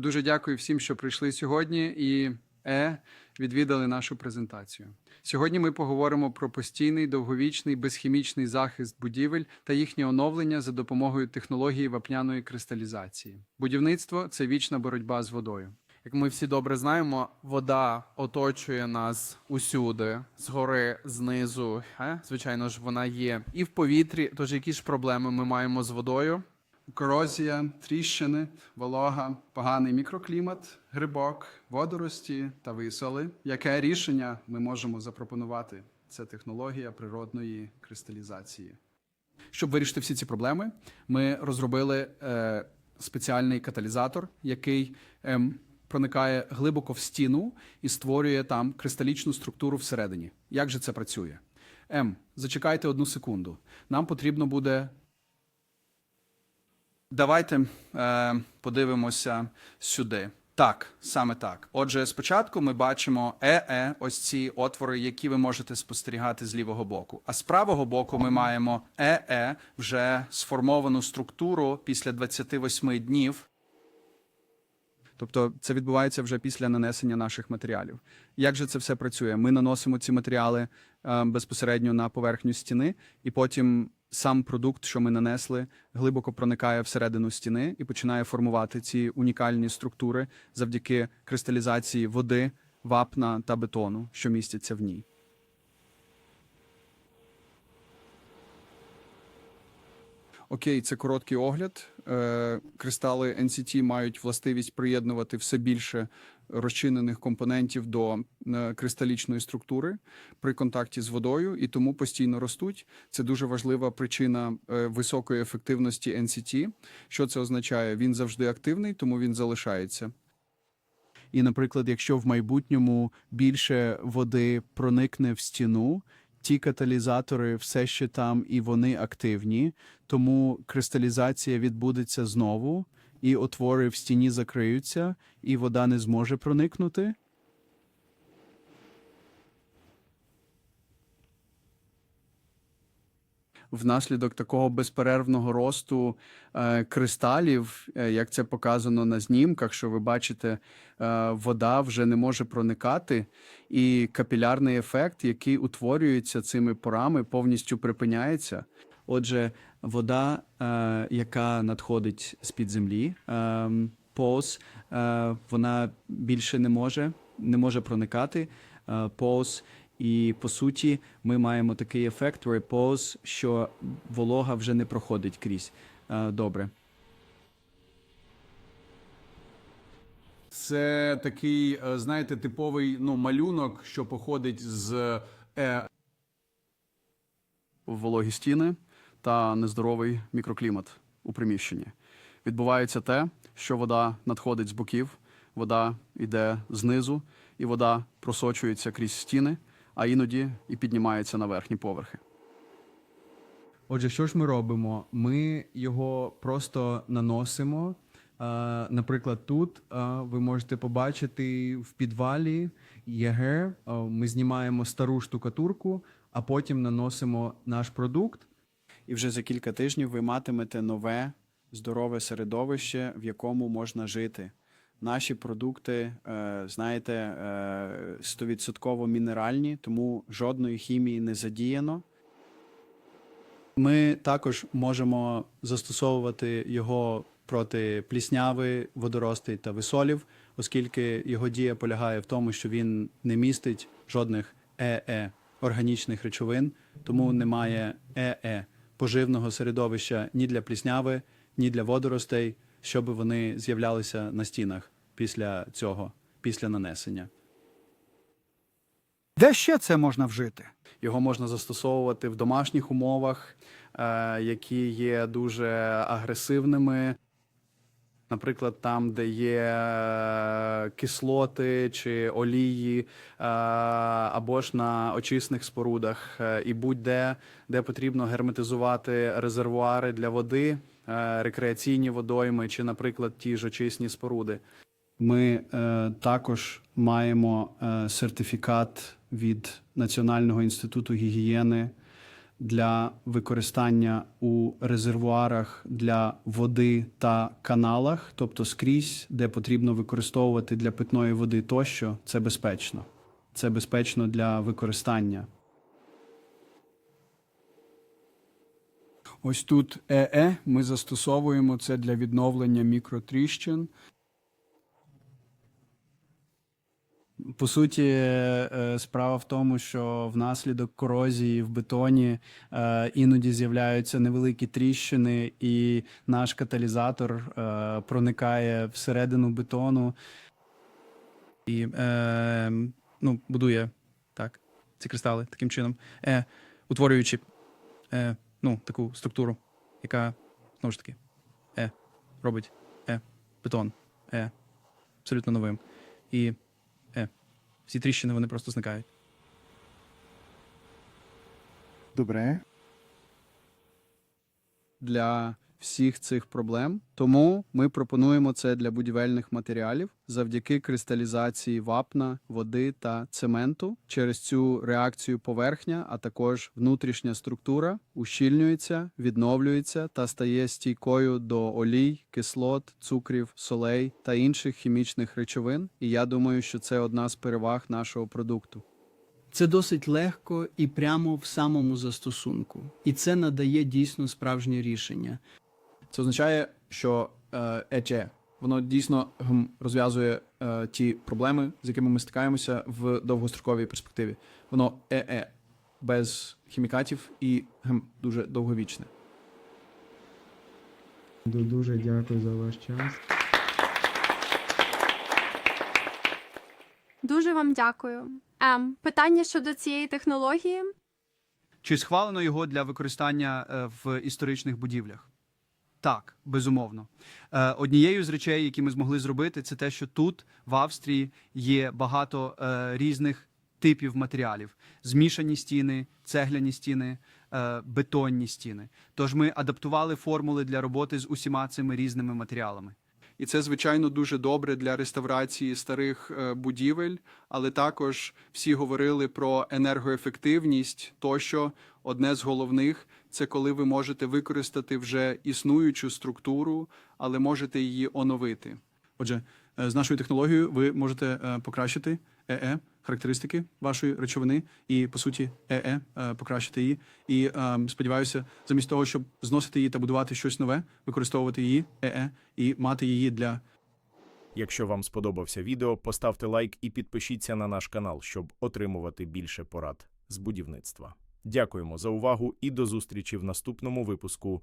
Дуже дякую всім, що прийшли сьогодні і е, відвідали нашу презентацію. Сьогодні ми поговоримо про постійний, довговічний, безхімічний захист будівель та їхнє оновлення за допомогою технології вапняної кристалізації. Будівництво це вічна боротьба з водою. Як ми всі добре знаємо, вода оточує нас усюди, згори, знизу. Е? Звичайно ж, вона є і в повітрі. Тож які ж проблеми ми маємо з водою? Корозія, тріщини, волога, поганий мікроклімат, грибок, водорості та висоли. Яке рішення ми можемо запропонувати? Це технологія природної кристалізації. Щоб вирішити всі ці проблеми, ми розробили е, спеціальний каталізатор, який ем, проникає глибоко в стіну і створює там кристалічну структуру всередині. Як же це працює? Ем, зачекайте одну секунду. Нам потрібно буде Давайте е, подивимося сюди. Так, саме так. Отже, спочатку ми бачимо ЕЕ, ось ці отвори, які ви можете спостерігати з лівого боку. А з правого боку ми маємо ЕЕ, вже сформовану структуру після 28 днів. Тобто це відбувається вже після нанесення наших матеріалів. Як же це все працює? Ми наносимо ці матеріали е, безпосередньо на поверхню стіни, і потім сам продукт, що ми нанесли, глибоко проникає всередину стіни і починає формувати ці унікальні структури завдяки кристалізації води, вапна та бетону, що містяться в ній. Окей, це короткий огляд. Е, Кристали NCT мають властивість приєднувати все більше розчинених компонентів до е, кристалічної структури при контакті з водою, і тому постійно ростуть. Це дуже важлива причина е, високої ефективності NCT. Що це означає? Він завжди активний, тому він залишається. І, наприклад, якщо в майбутньому більше води проникне в стіну, ті каталізатори все ще там і вони активні, тому кристалізація відбудеться знову, і отвори в стіні закриються, і вода не зможе проникнути. Внаслідок такого безперервного росту е, кристалів, е, як це показано на знімках, що ви бачите, е, вода вже не може проникати, і капілярний ефект, який утворюється цими порами, повністю припиняється. Отже, вода, яка надходить з-під землі, е, повз, вона більше не може, не може проникати повз. І по суті, ми маємо такий ефект repose, що волога вже не проходить крізь. Е, Добре. Це такий, е, знаєте, типовий ну, малюнок, що походить з е, Вологі стіни та нездоровий мікроклімат у приміщенні. Відбувається те, що вода надходить з боків, вода йде знизу, і вода просочується крізь стіни, а іноді і піднімається на верхні поверхи. Отже, що ж ми робимо? Ми його просто наносимо. Е, Наприклад, тут е, ви можете побачити в підвалі ЄГЕ. Е, Ми знімаємо стару штукатурку, а потім наносимо наш продукт. І вже за кілька тижнів ви матимете нове здорове середовище, в якому можна жити. Наші продукти, е, знаєте, е, стовідсотково мінеральні, тому жодної хімії не задіяно. Ми також можемо застосовувати його проти плісняви, водоростей та висолів, оскільки його дія полягає в тому, що він не містить жодних ЕЕ органічних речовин, тому немає ЕЕ поживного середовища ні для плісняви, ні для водоростей, щоб вони з'являлися на стінах після цього, після нанесення. Де ще це можна вжити? Його можна застосовувати в домашніх умовах, е, які є дуже агресивними. Наприклад, там, де є е, кислоти чи олії, е, або ж на очисних спорудах, і будь-де, де потрібно герметизувати резервуари для води, рекреаційні водойми, чи, наприклад, ті ж очисні споруди. Ми е, також маємо е, сертифікат від Національного інституту гігієни для використання у резервуарах для води та каналах, тобто скрізь, де потрібно використовувати для питної води тощо, це безпечно. Це безпечно для використання. Ось тут ЕЕ ми застосовуємо це для відновлення мікротріщин. По суті, е, справа в тому, що внаслідок корозії в бетоні е, іноді з'являються невеликі тріщини, і наш каталізатор е, проникає всередину бетону. і е, ну, будує так, ці кристали таким чином, е, утворюючи е, ну, таку структуру, яка знову ж таки е, робить е, бетон е, абсолютно новим. І е, всі тріщини вони просто зникають. Добре. для всіх цих проблем. Тому ми пропонуємо це для будівельних матеріалів завдяки кристалізації вапна, води та цементу. Через цю реакцію поверхня, а також внутрішня структура ущільнюється, відновлюється та стає стійкою до олій, кислот, цукрів, солей та інших хімічних речовин. І я думаю, що це одна з переваг нашого продукту. Це досить легко і прямо в самому застосунку, і це надає дійсно справжнє рішення. Це означає, що е, ЕЧ воно дійсно гм, розв'язує е, ті проблеми, з якими ми стикаємося в довгостроковій перспективі. Воно ЕЕ без хімікатів і гм, дуже довговічне. Дуже дякую за ваш час. Дуже вам дякую. Ем, питання щодо цієї технології. Чи схвалено його для використання е, в історичних будівлях? Так, безумовно. Е, Однією з речей, які ми змогли зробити, це те, що тут, в Австрії, є багато е, різних типів матеріалів: змішані стіни, цегляні стіни, е, бетонні стіни. Тож ми адаптували формули для роботи з усіма цими різними матеріалами. І це, звичайно, дуже добре для реставрації старих е, будівель, але також всі говорили про енергоефективність. Тощо одне з головних це коли ви можете використати вже існуючу структуру, але можете її оновити. Отже, е, з нашою технологією ви можете е, покращити ЕЕ, характеристики вашої речовини, і по суті ЕЕ е, покращити її. І е, сподіваюся, замість того, щоб зносити її та будувати щось нове, використовувати її ЕЕ і мати її для Якщо вам сподобався відео, поставте лайк і підпишіться на наш канал, щоб отримувати більше порад з будівництва. Дякуємо за увагу і до зустрічі в наступному випуску